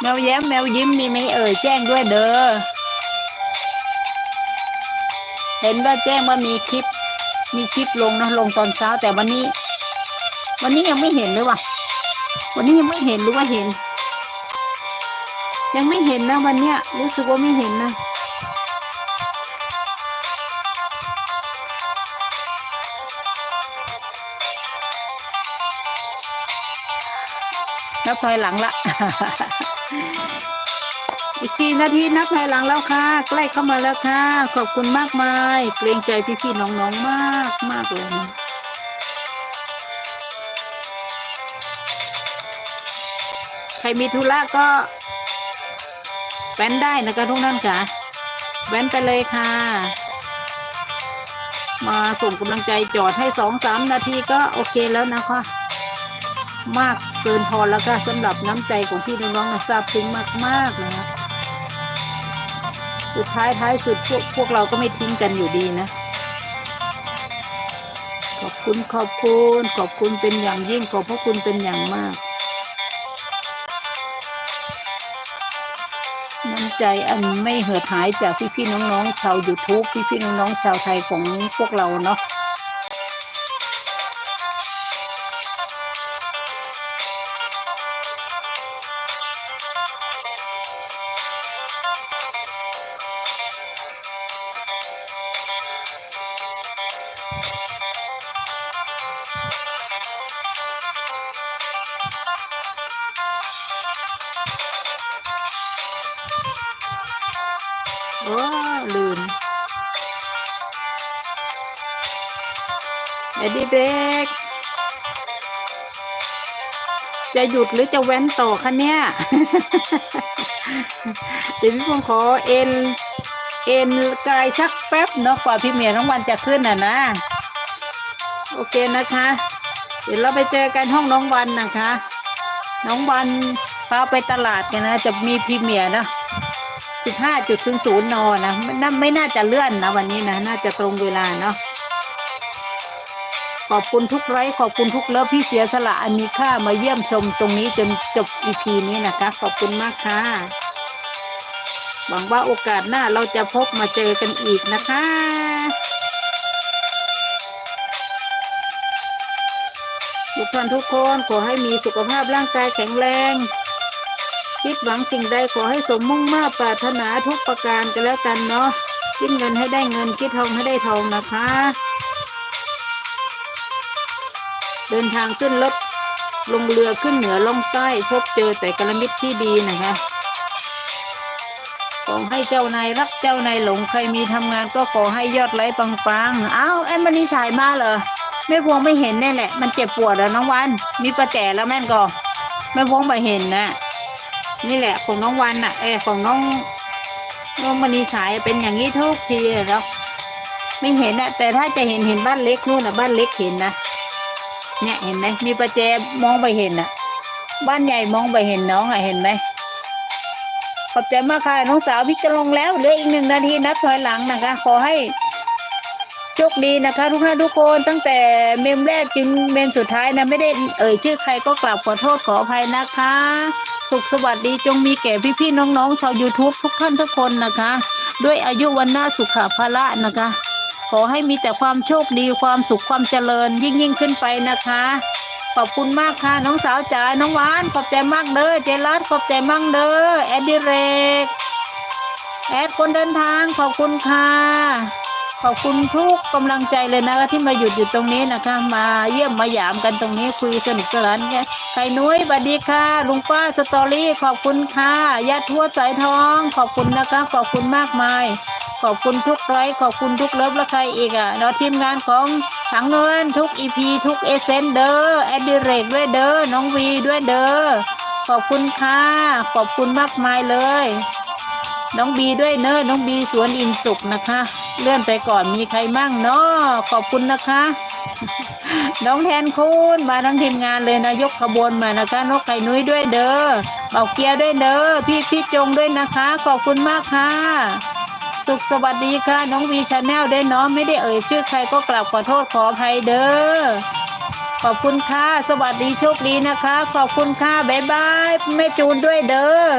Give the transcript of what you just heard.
แมวแย้มแมวยิ้มมีไหมเอ่ยแจ้งด้วยเด้อเห็นว่าแจ้งว่ามีคลิป มีคลิปลงนะลงตอนเช้า แต่วันนี้ วันนี้ยังไม่เห็นเลยว่ะวันนี้ยังไม่เห็นหรือว่าเห็น ยังไม่เห็นนะวันเนี้ยรู้สึกว่าไม่เห็นนะนับถอยหลังละ อีกสี่นาทีนับถอยหลังแล้วค่ะ ใกล้เข้ามาแล้วค่ะ ขอบคุณมากมายเกรงใจพี่ๆน้องๆมากมากเลยนะใครมีธุระก็แว้นได้นะคะทุกท่านค่ะแว้นไปเลยค่ะ มาส่งกำลังใจจอดให้สองสามนาทีก็โอเคแล้วนะคะ มากเกินพอแล้วก็สำหรับน้ำใจของพี่น้องๆนะซาบซึ้งมากๆนะ สุดท้ายท้ายสุดพวกพวกเราก็ไม่ทิ้งกันอยู่ดีนะ ขอบคุณขอบคุณขอบคุณเป็นอย่างยิ่งขอบพระคุณเป็นอย่างมากน้ำใจอันไม่เหือดหายจากพี่พี่น้องๆชาวยูทูบพี่พี่น้องๆชาวไทยของพวกเราเนาะ อ้ลืมเอดีเบกจะหยุดหรือจะแว้นต่อคะเนี่ย เดี๋ยวพี่พงขอเอ็น เอ็นกายสักแป๊บเนาะกว่าพี่เมียน้องวันจะขึ้นอะนะ โอเคนะคะ เดี๋ยวเราไปเจอกันห้องน้องวันนะคะ น้องวันพาไปตลาดกันนะ จะมีพรีเมียร์นะ สิบห้าจุดศูนย์ศูนย์นอนะไม่น่าไม่น่าจะเลื่อนนะวันนี้นะ น่าจะตรงเวลาเนาะขอบคุณทุกไลค์ขอบคุณทุกเลิฟที่เสียสละอันมีค่ามาเยี่ยมชมตรงนี้จนจบอีพีนี้นะคะ ขอบคุณมากค่ะ หวังว่าโอกาสหน้าเราจะพบมาเจอกันอีกนะคะทุกท่านทุกคนขอให้มีสุขภาพร่างกายแข็งแรง คิดหวังสิ่งใดขอให้สมมุ่งมา่ปรารถนาทุกประการกันแล้วกันเนาะคิดเงินให้ได้เงินคิดทองให้ได้ทองนะคะ เดินทางขึ้นรถลงเรือขึ้นเหนือล่องใต้พบเจอแต่กระมิตรที่ดีนะคะขอให้เจ้านายรักเจ้านายหลงใครมีทำงานก็ขอให้ยอดไลค์ปังๆอ้าวไอ้มันนี่ฉายมาเหรอแม่พวงไม่เห็นแน่แหละ มันเจ็บปวดเหรอน้องวัน มีประแจแล้วแม่นก็แม่พวงไม่เห็นนะ นี่แหละของน้องวันน่ะเออของน้องน้องมณีฉายเป็นอย่างนี้ทุกทีแล้วไม่เห็นนะแต่ถ้าจะเห็นเห็นบ้านเล็กนู่นนะบ้านเล็กเห็นนะเนี่ยเห็นไหมมีประแจมองไปเห็นน่ะบ้านใหญ่มองไปเห็นน้องอะเห็นไหมขอบใจมากค่ะน้องสาวพี่จะลงแล้วเหลืออีกหนึ่งนาทีนับถอยหลังนะคะ ขอให้ โชคดีนะคะทุกท่านทุกคนตั้งแต่เมมแรกจนเมมสุดท้ายนะไม่ได้เอ่ยชื่อใครก็กลับขอโทษขออภัยนะคะ สุขสวัสดีจงมีแก่พี่ๆน้องๆชาว YouTube ทุกท่านทุกคนนะคะ ด้วยอายุวันหน้าสุขภาละนะคะ ขอให้มีแต่ความโชคดีความสุขความเจริญยิ่งยิ่งขึ้นไปนะคะขอบคุณมากค่ะ น้องสาวจ๋าน้องหวาน ขอบใจมากเด้อเจรัสขอบใจมากเด้อแอดดิเรก แอดคนเดินทางขอบคุณค่ะ ขอบคุณทุกกำลังใจเลยนะคะที่มาหยุดอยู่ตรงนี้นะคะ มาเยี่ยมมาหยามกันตรงนี้คุยสนุกสนานกันไข่นุ้ยสวัสดีค่ะลุงป้าสตอรี่ขอบคุณค่ะยาทั่วสายทอง ขอบคุณนะคะ ขอบคุณมากมาย ขอบคุณทุกไลค์ขอบคุณทุกเลิฟและใครอีกอะเราทีมงานของถังเงินทุกอีพีทุกเอเซนเดอร์แอดดิเรกด้วยเดอ้อน้องวีด้วยเดอ้อขอบคุณค่ะ ขอบคุณมากมายเลย น้องบีด้วยเนอะน้องบีสวนอินสุขนะคะ เลื่อนไปก่อนมีใครมั่งเนาะขอบคุณนะคะ น้องแทนคุณมาทั้งทีมงานเลยนะยกขบวนมานะคะ นกไก่นุ้ยด้วยเด้อเบาเกียร์ด้วยเด้อพี่พี่จงด้วยนะคะ ขอบคุณมากค่ะ สุขสวัสดีค่ะ น้องวีชาแนลด้เนาะไม่ได้เอ่ยชื่อใครก็กลับขอโทษขออภัยเด้อขอบคุณค่ะ สวัสดีโชคดีนะคะ ขอบคุณค่ะบ๊ายบายแม่จูนด้วยเด้อ